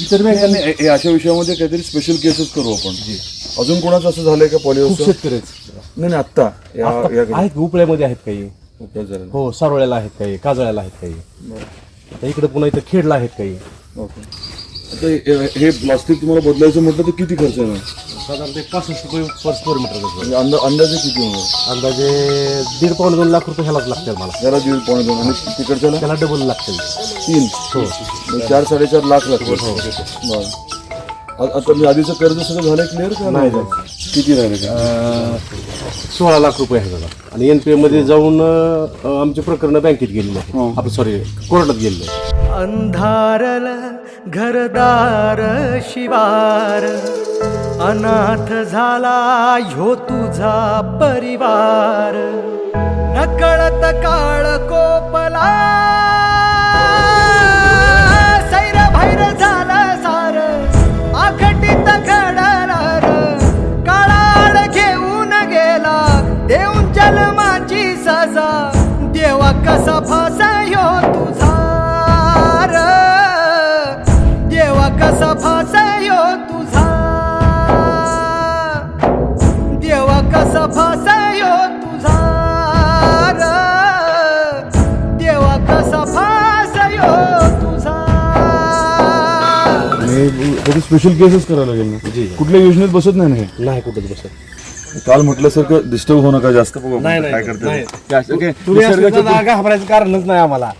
इतर हे अशा विषयामध्ये काहीतरी स्पेशल केसेस करू आपण. अजून कोणाचं असं झालंय का खूप पॉलिओचं शेतकरी. नाही नाही, आत्ता. या आहेत उपळ्यामध्ये आहेत काही. उपयोग. हो सारोळ्याला आहेत काही काजळ्याला आहेत काही. आता इकडे पुन्हा इथं खेडला आहेत काही. ओके. आता हे- हे प्लास्टिक तुम्हाला बदलायचं म्हटलं तर किती खर्च येणार? साधारण ते पासष्ट रुपये पर स्क्वेअर मीटर म्हणजे अंदा- अंदाजे किती होणार? अंदाजे दीड पावणे दोन लाख रुपये ह्यालाच लागतील मला. जरा दीड पावणे दोन. आणि तिकडच्याला? त्याला डबल लागतील. तीन. म्हणजे चार साडेचार लाख लागतात बरं. आ- आता मी आधीचं कर्ज सगळं झालं क्लिअर का? नाही झालं? किती राहिले का? अं, सोळा लाख रुपये आहे बघा आणि एन पी मध्ये जाऊन अं, आमचे प्रकरण बँकेत गेलेले आहे आपण सॉरी कोर्टात गेलेले आहे. अंधारल घरदार शिवार अनाथ झाला ह्यो तुझा परिवार. नकळत काळ कोपला. सैर भैर झालं सार आखटीत घडणार. काळाळ घेऊन गेला देऊन जन्माची सजा. देवा कसा फासायो तुझा र. देवा कसा फासायो तुझा आणि स्पेशल केसेस करायला लागेल ना? कुठल्या योजनेत बसत नाही ना हे? नाही कुठंच बसत. काल म्हटल्यासारखं डिस्टर्ब होऊ नका जास्त? बघू आपण काय करते तुम्ही घाबरायचं कारणच नाही आम्हाला.